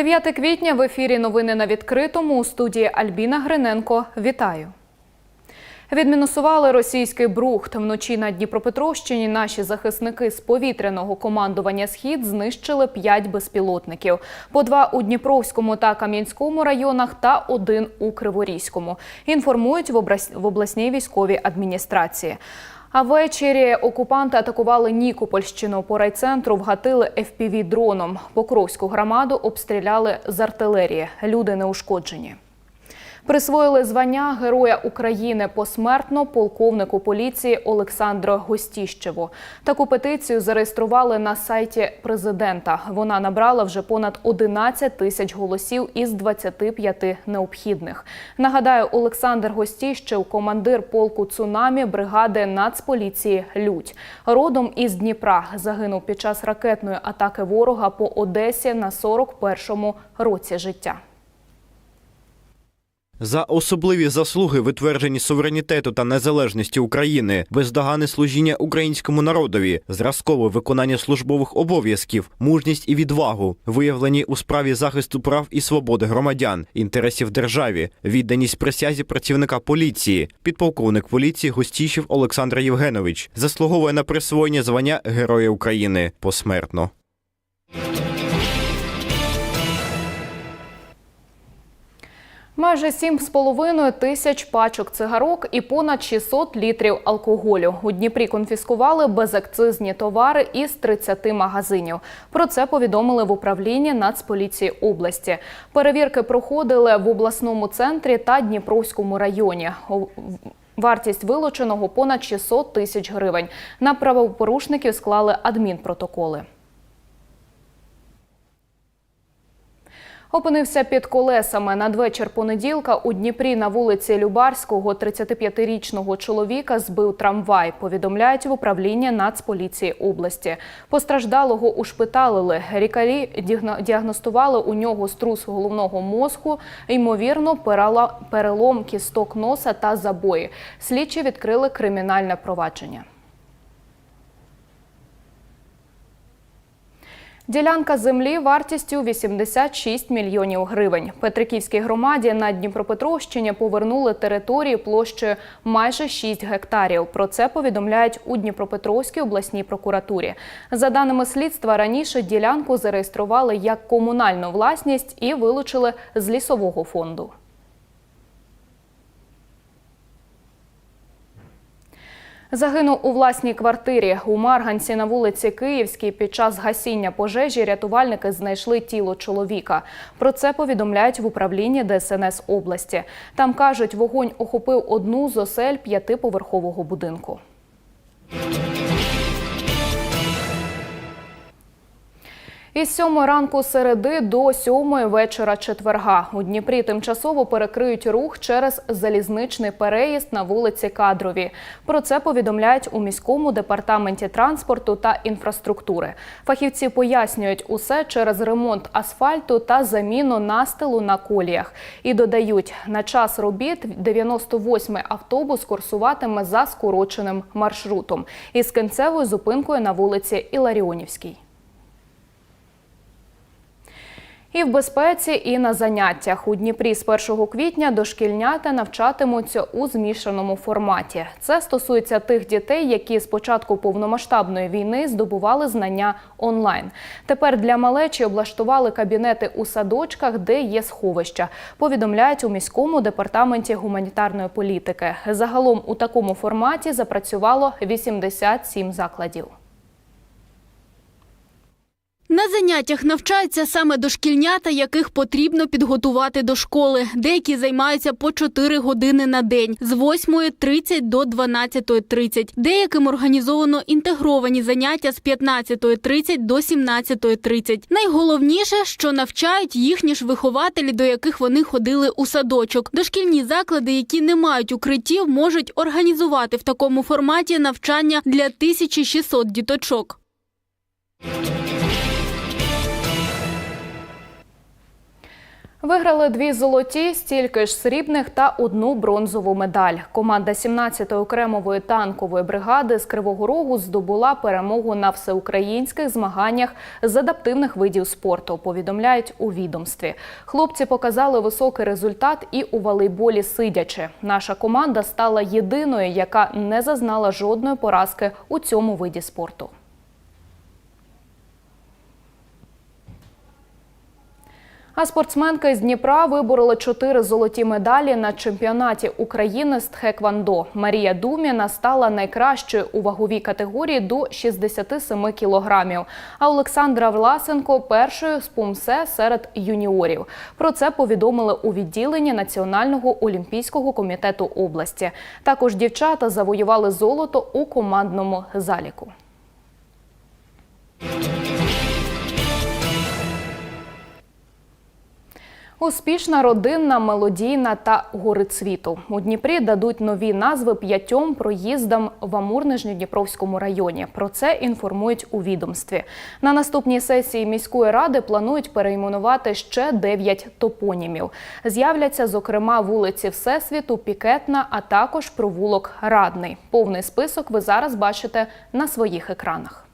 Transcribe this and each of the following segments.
9 квітня в ефірі Новини на відкритому у студії Альбіна Гриненко. Вітаю. Відмінусували російський брухт. Вночі на Дніпропетровщині наші захисники з повітряного командування Схід знищили п'ять безпілотників. По два у Дніпровському та Кам'янському районах та один у Криворізькому. Інформують в обласній військовій адміністрації. А ввечері окупанти атакували Нікопольщину. По райцентру вгатили fpv дроном. Покровську громаду обстріляли з артилерії. Люди не ушкоджені. Присвоїли звання Героя України посмертно полковнику поліції Олександру Гостіщеву. Таку петицію зареєстрували на сайті президента. Вона набрала вже понад 11 тисяч голосів із 25 необхідних. Нагадаю, Олександр Гостіщев, командир полку цунамі бригади Нацполіції Людь. Родом із Дніпра загинув під час ракетної атаки ворога по Одесі на 41-му році життя. За особливі заслуги, витверджені суверенітету та незалежності України, бездоганне служіння українському народові, зразкове виконання службових обов'язків, мужність і відвагу, виявлені у справі захисту прав і свободи громадян, інтересів державі, відданість присязі працівника поліції, підполковник поліції Гостішів Олександр Євгенович заслуговує на присвоєння звання Героя України посмертно. Майже 7,5 тисяч пачок цигарок і понад 600 літрів алкоголю. У Дніпрі конфіскували безакцизні товари із 30 магазинів. Про це повідомили в управлінні Нацполіції області. Перевірки проходили в обласному центрі та Дніпровському районі. Вартість вилученого понад 600 тисяч гривень. На правопорушників склали адмінпротоколи. Опинився під колесами. Надвечір понеділка у Дніпрі на вулиці Любарського 35-річного чоловіка збив трамвай, повідомляють в управлінні Нацполіції області. Постраждалого ушпиталили. Дігно- діагностували у нього струс головного мозку, ймовірно, перелом кісток носа та забої. Слідчі відкрили кримінальне провадження. Ділянка землі вартістю 86 мільйонів гривень. Петриківській громаді на Дніпропетровщині повернули території площею майже 6 гектарів. Про це повідомляють у Дніпропетровській обласній прокуратурі. За даними слідства, раніше ділянку зареєстрували як комунальну власність і вилучили з лісового фонду. Загинув у власній квартирі у Марганці на вулиці Київській. Під час гасіння пожежі рятувальники знайшли тіло чоловіка. Про це повідомляють в управлінні ДСНС області. Там кажуть, вогонь охопив одну з осель п'ятиповерхового будинку. Із сьомої ранку середи до сьомої вечора четверга у Дніпрі тимчасово перекриють рух через залізничний переїзд на вулиці Кадрові. Про це повідомляють у міському департаменті транспорту та інфраструктури. Фахівці пояснюють усе через ремонт асфальту та заміну настилу на коліях. І додають, на час робіт 98-й автобус курсуватиме за скороченим маршрутом із кінцевою зупинкою на вулиці Іларіонівській. І в безпеці, і на заняттях у Дніпрі з 1 квітня дошкільнята навчатимуться у змішаному форматі. Це стосується тих дітей, які з початку повномасштабної війни здобували знання онлайн. Тепер для малечі облаштували кабінети у садочках, де є сховища. Повідомляють у міському департаменті гуманітарної політики. Загалом у такому форматі запрацювало 87 закладів. На заняттях навчаються саме дошкільнята, яких потрібно підготувати до школи. Деякі займаються по 4 години на день з 8.30 до 12.30. Деяким організовано інтегровані заняття з 15.30 до 17.30. Найголовніше, що навчають їхні ж вихователі, до яких вони ходили у садочок. Дошкільні заклади, які не мають укриттів, можуть організувати в такому форматі навчання для 1600 діточок. Виграли дві золоті, стільки ж срібних та одну бронзову медаль. Команда 17-ї окремової танкової бригади з Кривого Рогу здобула перемогу на всеукраїнських змаганнях з адаптивних видів спорту. Повідомляють у відомстві. Хлопці показали високий результат і у волейболі сидячи. Наша команда стала єдиною, яка не зазнала жодної поразки у цьому виді спорту. А спортсменки з Дніпра вибороли чотири золоті медалі на чемпіонаті України з тхеквондо. Марія Думіна стала найкращою у ваговій категорії до 67 кілограмів. А Олександра Власенко першою з пумсе серед юніорів. Про це повідомили у відділенні Національного олімпійського комітету області. Також дівчата завоювали золото у командному заліку. Успішна, родинна, мелодійна та гори цвіту. У Дніпрі дадуть нові назви п'ятьом проїздам в Амур-Нижньодніпровському районі. Про це інформують у відомстві. На наступній сесії міської ради планують перейменувати ще дев'ять топонімів. З'являться, зокрема, вулиці Всесвіту, Пікетна, а також провулок Радний. Повний список ви зараз бачите на своїх екранах.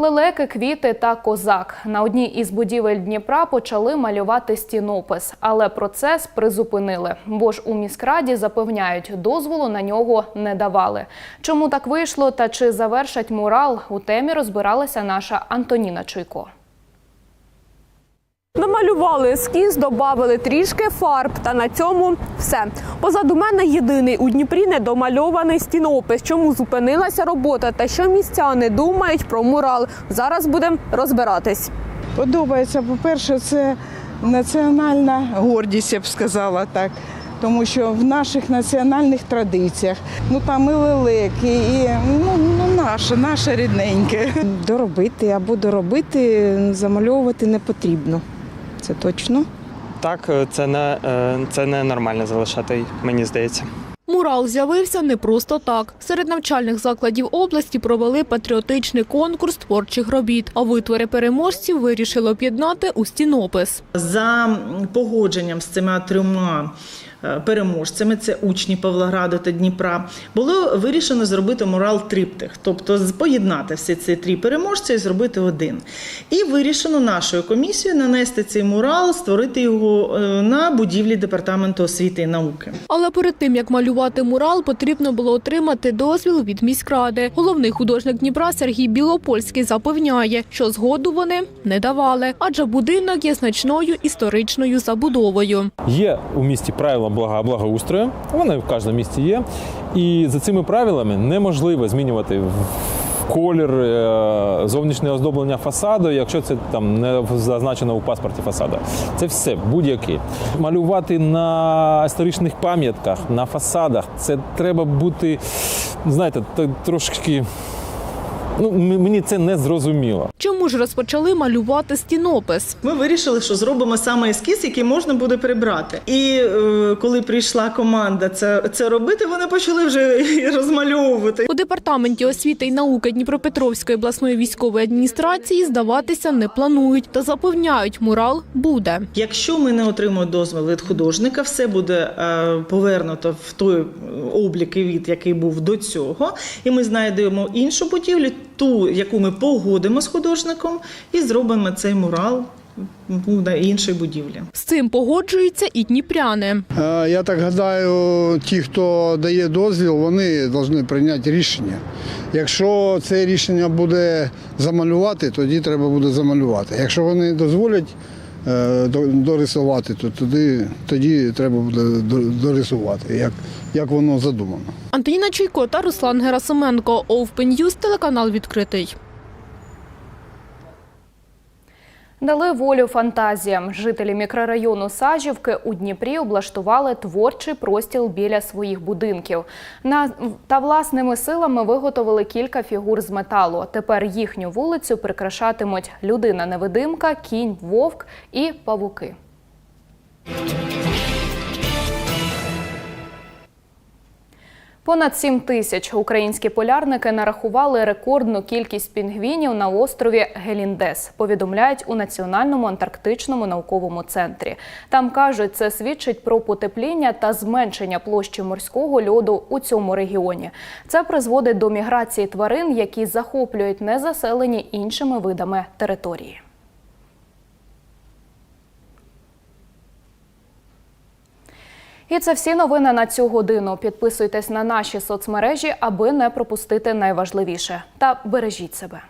Лелеки, квіти та козак на одній із будівель Дніпра почали малювати стінопис, але процес призупинили, бо ж у міськраді запевняють, дозволу на нього не давали. Чому так вийшло та чи завершать мурал у темі розбиралася наша Антоніна Чуйко. Намалювали ескіз, додали трішки фарб, та на цьому все. Позаду мене єдиний у Дніпрі недомальований стінопис. Чому зупинилася робота та що містяни думають про мурал? Зараз будемо розбиратись. Подобається, по-перше, це національна гордість, я б сказала так. Тому що в наших національних традиціях, ну там і лелеки, і ну, ну наше, наше рідненьке. Доробити або доробити, замальовувати не потрібно. Це точно. Так, е, це не, е, це не нормально залишати, мені здається. Мурал з'явився не просто так. Серед навчальних закладів області провели патріотичний конкурс творчих робіт, а витвори переможців вирішили об'єднати у стінопис. За погодженням з цими трьома переможцями, це учні Павлограду та Дніпра, було вирішено зробити мурал триптих, тобто з- поєднати всі ці три переможці і зробити один. І вирішено нашою комісією нанести цей мурал, створити його е, на будівлі департаменту освіти і науки. Але перед тим як малювати мурал, потрібно було отримати дозвіл від міськради. Головний художник Дніпра Сергій Білопольський запевняє, що згоду вони не давали, адже будинок є значною історичною забудовою. Є у місті правила благоустрою, вони в кожному місті є. І за цими правилами неможливо змінювати колір е, зовнішнє оздоблення фасаду, якщо це там не зазначено у паспорті фасаду. Це все будь-яке. Малювати на історичних пам'ятках, на фасадах, це треба бути, знаєте, трошки. Ну, мені це не зрозуміло. Ж розпочали малювати стінопис? Ми вирішили, що зробимо саме ескіз, який можна буде прибрати. І е, коли прийшла команда це, це робити, вони почали вже розмальовувати. У департаменті освіти і науки Дніпропетровської обласної військової адміністрації здаватися не планують та запевняють, мурал буде. Якщо ми не отримаємо дозвіл від художника, все буде е, повернуто в той облік і від, який був до цього, і ми знайдемо іншу будівлю, ту, яку ми погодимо з художником, і зробимо цей мурал на іншій будівлі. З цим погоджуються і дніпряни. Е, Я так гадаю, ті, хто дає дозвіл, вони повинні прийняти рішення. Якщо це рішення буде замалювати, тоді треба буде замалювати. Якщо вони дозволять до- дорисувати, то тоді, тоді треба буде до- дорисувати, як, як воно задумано. Антоніна Чуйко та Руслан Герасименко. Open телеканал відкритий. Дали волю фантазіям. Жителі мікрорайону Сажівки у Дніпрі облаштували творчий простіл біля своїх будинків. На та власними силами виготовили кілька фігур з металу. Тепер їхню вулицю прикрашатимуть людина-невидимка, кінь, вовк і павуки. Понад 7 тисяч українські полярники нарахували рекордну кількість пінгвінів на острові Геліндес. Повідомляють у Національному антарктичному науковому центрі. Там кажуть, це свідчить про потепління та зменшення площі морського льоду у цьому регіоні. Це призводить до міграції тварин, які захоплюють незаселені іншими видами території. І це всі новини на цю годину. Підписуйтесь на наші соцмережі, аби не пропустити найважливіше. Та бережіть себе.